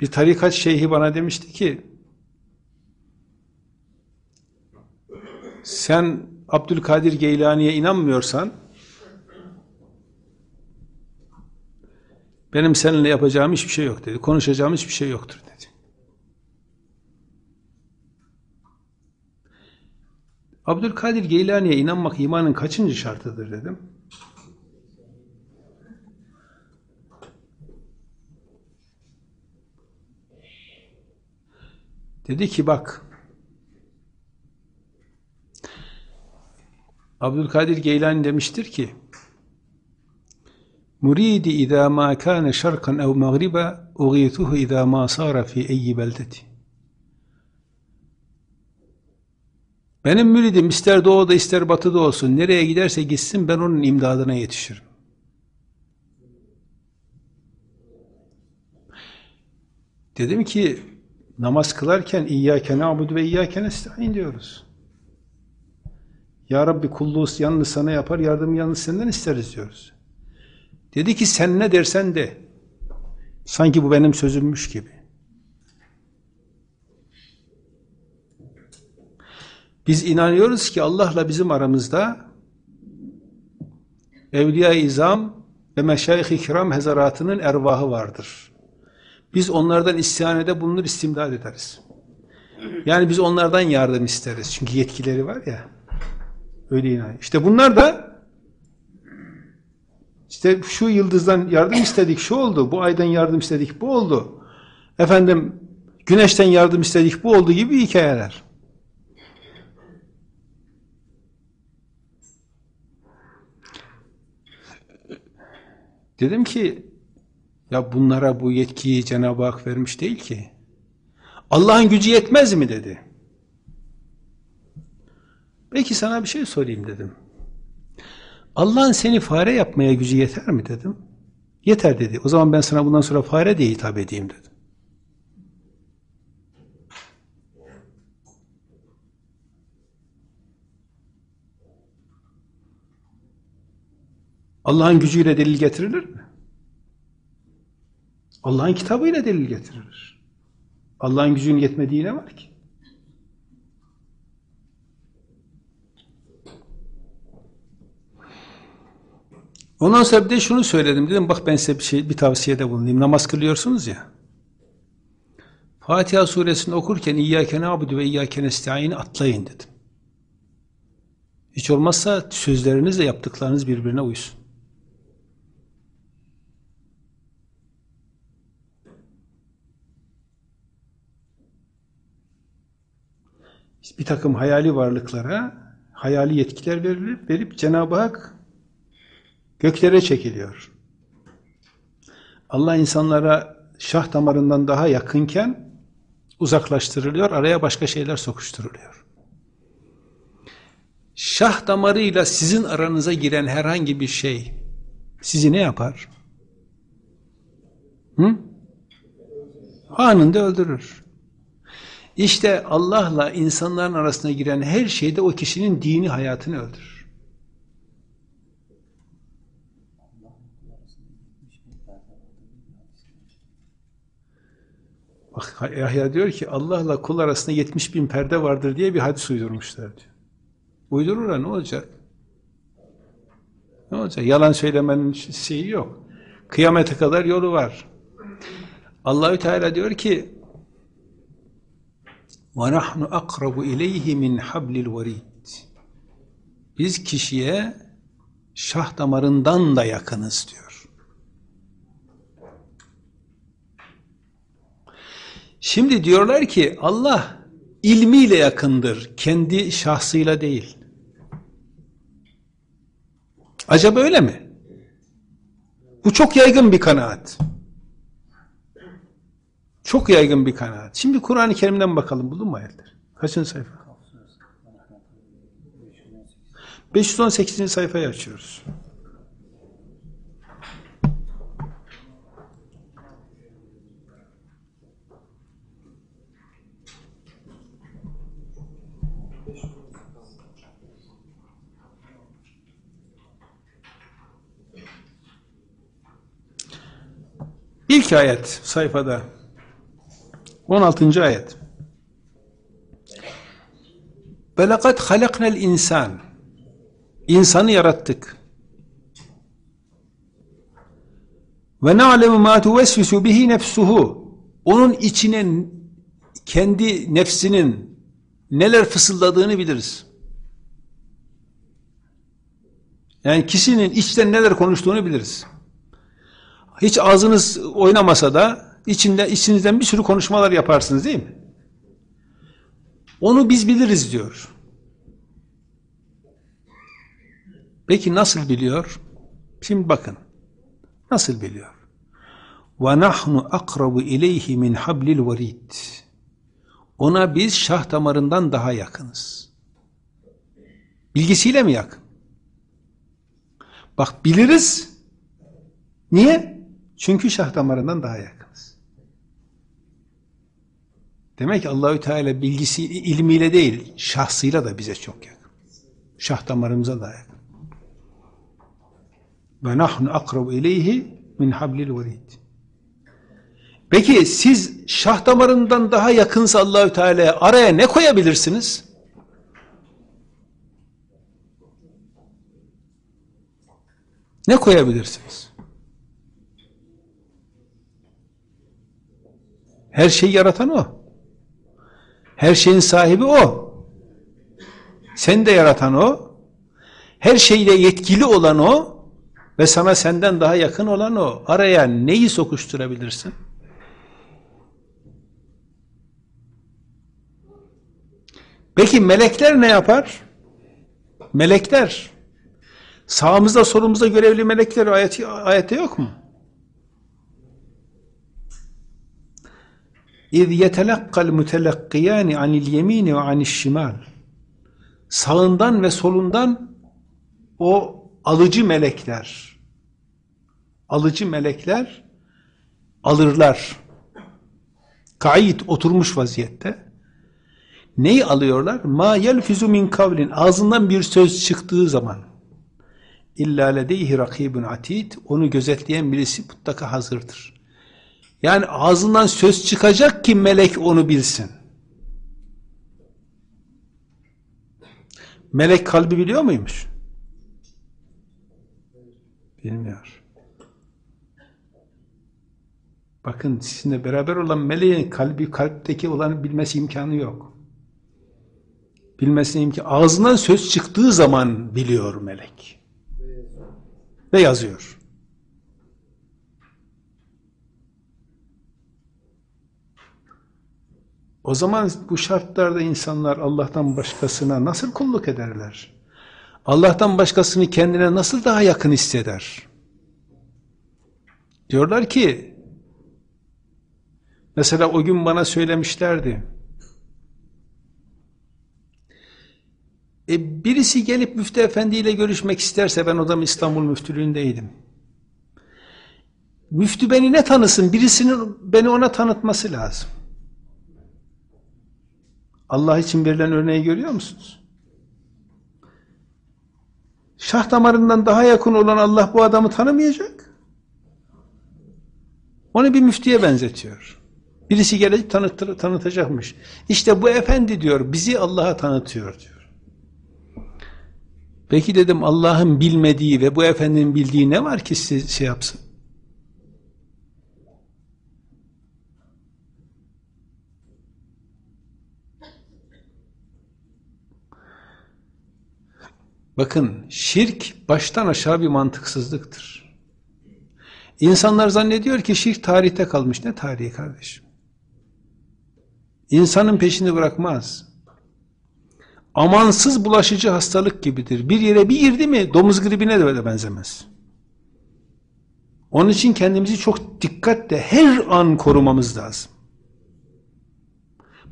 Bir tarikat şeyhi bana demişti ki sen Abdülkadir Geylani'ye inanmıyorsan benim seninle yapacağım hiçbir şey yok dedi. Konuşacağım hiçbir şey yoktur dedi. Abdülkadir Geylani'ye inanmak imanın kaçıncı şartıdır dedim. Dedi ki bak Abdülkadir Geylani demiştir ki Muridi izâ mâ kâne şarkan ev mağriba ugîtuhu izâ mâ sâra fî eyyi beldeti Benim müridim ister doğuda ister batıda olsun nereye giderse gitsin ben onun imdadına yetişirim. Dedim ki namaz kılarken İyyâke na'budu ve İyyâke nesta'in diyoruz. Ya Rabbi kulluğu yalnız sana yapar, yardım yalnız senden isteriz diyoruz. Dedi ki sen ne dersen de, sanki bu benim sözümmüş gibi. Biz inanıyoruz ki Allah'la bizim aramızda Evliya-i İzam ve Meşayih-i Kiram hezaratının ervahı vardır. Biz onlardan istihanede bulunur, istimdad ederiz. Yani biz onlardan yardım isteriz. Çünkü yetkileri var ya. Öyle inanıyor. İşte bunlar da işte şu yıldızdan yardım istedik, şu oldu. Bu aydan yardım istedik, bu oldu. Efendim güneşten yardım istedik, bu oldu gibi hikayeler. Dedim ki ya bunlara bu yetkiyi Cenab-ı Hak vermiş değil ki. Allah'ın gücü yetmez mi dedi. Peki sana bir şey sorayım dedim. Allah'ın seni fare yapmaya gücü yeter mi dedim. Yeter dedi. O zaman ben sana bundan sonra fare diye hitap edeyim dedim. Allah'ın gücüyle delil getirilir mi? Allah'ın kitabıyla delil getirilir. Allah'ın gücünün yetmediği ne var ki? Ondan sonra bir de şunu söyledim. Dedim bak ben size bir, şey, bir tavsiyede bulunayım. Namaz kılıyorsunuz ya. Fatiha suresini okurken İyyâke nâbudu ve İyyâke nesta'ini atlayın dedim. Hiç olmazsa sözlerinizle yaptıklarınız birbirine uysun. Bir takım hayali varlıklara hayali yetkiler verilip, verip Cenab-ı Hak göklere çekiliyor. Allah insanlara şah damarından daha yakınken uzaklaştırılıyor, araya başka şeyler sokuşturuluyor. Şah damarıyla sizin aranıza giren herhangi bir şey sizi ne yapar? Hı? Anında öldürür. İşte Allah'la insanların arasına giren her şeyde o kişinin dini hayatını öldürür. Bak Yahya diyor ki Allah'la kul arasında 70 bin perde vardır diye bir hadis uydurmuşlar diyor. Uydururlar ne olacak? Ne olacak? Yalan söylemenin şeyi yok. Kıyamete kadar yolu var. Allahü Teala diyor ki ve nahnu akrabu ileyhi min hablil. Biz kişiye şah damarından da yakınız diyor. Şimdi diyorlar ki Allah ilmiyle yakındır, kendi şahsıyla değil. Acaba öyle mi? Bu çok yaygın bir kanaat. Çok yaygın bir kanaat. Şimdi Kur'an-ı Kerim'den bakalım. Buldun mu ayetler? Kaçıncı sayfa? 518. sayfayı açıyoruz. İlk ayet sayfada 16. ayet. Ve lekad halaknel insan. İnsanı yarattık. Ve na'lemu ma tuvesvisu bihi nefsuhu. Onun içine kendi nefsinin neler fısıldadığını biliriz. Yani kişinin içten neler konuştuğunu biliriz. Hiç ağzınız oynamasa da İçinde, içinizden bir sürü konuşmalar yaparsınız değil mi? Onu biz biliriz diyor. Peki nasıl biliyor? Şimdi bakın. Nasıl biliyor? Ve nahnu akrabu ileyhi min hablil verid. Ona biz şah damarından daha yakınız. Bilgisiyle mi yakın? Bak biliriz. Niye? Çünkü şah damarından daha yakın. Demek ki Allahü Teala bilgisi ilmiyle değil, şahsıyla da bize çok yakın. Şah damarımıza da yakın. Ve nahnu akrabu ileyhi min hablil verid. Peki siz şah damarından daha yakınsa Allahü Teala'ya araya ne koyabilirsiniz? Ne koyabilirsiniz? Her şeyi yaratan o. Her şeyin sahibi o. Sen de yaratan o. Her şeyle yetkili olan o ve sana senden daha yakın olan o. Araya neyi sokuşturabilirsin? Peki melekler ne yapar? Melekler sağımızda solumuzda görevli melekler ayeti, ayette yok mu? اِذْ يَتَلَقَّ الْمُتَلَقِّيَانِ عَنِ الْيَم۪ينِ وَعَنِ الشِّمَالِ Sağından ve solundan o alıcı melekler, alıcı melekler alırlar. Kayıt oturmuş vaziyette. Neyi alıyorlar? Ma yelfizu min kavlin. Ağzından bir söz çıktığı zaman. İlla ledeyhi rakibun atid. Onu gözetleyen birisi mutlaka hazırdır. Yani ağzından söz çıkacak ki melek onu bilsin. Melek kalbi biliyor muymuş? Bilmiyor. Bakın sizinle beraber olan meleğin kalbi kalpteki olanı bilmesi imkanı yok. Bilmesine imkanı. Ağzından söz çıktığı zaman biliyor melek. Ve yazıyor. O zaman bu şartlarda insanlar Allah'tan başkasına nasıl kulluk ederler? Allah'tan başkasını kendine nasıl daha yakın hisseder? Diyorlar ki, mesela o gün bana söylemişlerdi, e, birisi gelip müftü efendi ile görüşmek isterse, ben o zaman İstanbul müftülüğündeydim. Müftü beni ne tanısın? Birisinin beni ona tanıtması lazım. Allah için verilen örneği görüyor musunuz? Şah damarından daha yakın olan Allah bu adamı tanımayacak. Onu bir müftiye benzetiyor. Birisi gelecek tanıtır, tanıtacakmış. İşte bu efendi diyor, bizi Allah'a tanıtıyor diyor. Peki dedim Allah'ın bilmediği ve bu efendinin bildiği ne var ki size şey yapsın? Bakın şirk baştan aşağı bir mantıksızlıktır. İnsanlar zannediyor ki şirk tarihte kalmış. Ne tarihi kardeşim? İnsanın peşini bırakmaz. Amansız bulaşıcı hastalık gibidir. Bir yere bir girdi mi domuz gribine de benzemez. Onun için kendimizi çok dikkatle her an korumamız lazım.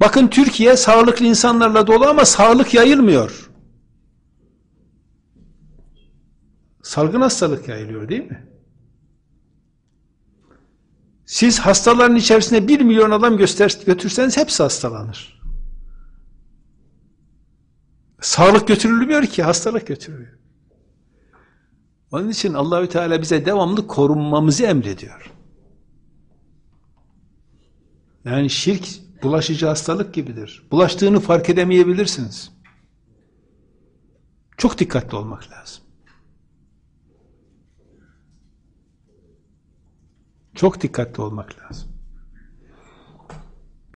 Bakın Türkiye sağlıklı insanlarla dolu ama sağlık yayılmıyor. Salgın hastalık yayılıyor değil mi? Siz hastaların içerisinde bir milyon adam götürseniz hepsi hastalanır. Sağlık götürülmüyor ki hastalık götürülüyor. Onun için Allahü Teala bize devamlı korunmamızı emrediyor. Yani şirk bulaşıcı hastalık gibidir. Bulaştığını fark edemeyebilirsiniz. Çok dikkatli olmak lazım. Çok dikkatli olmak lazım.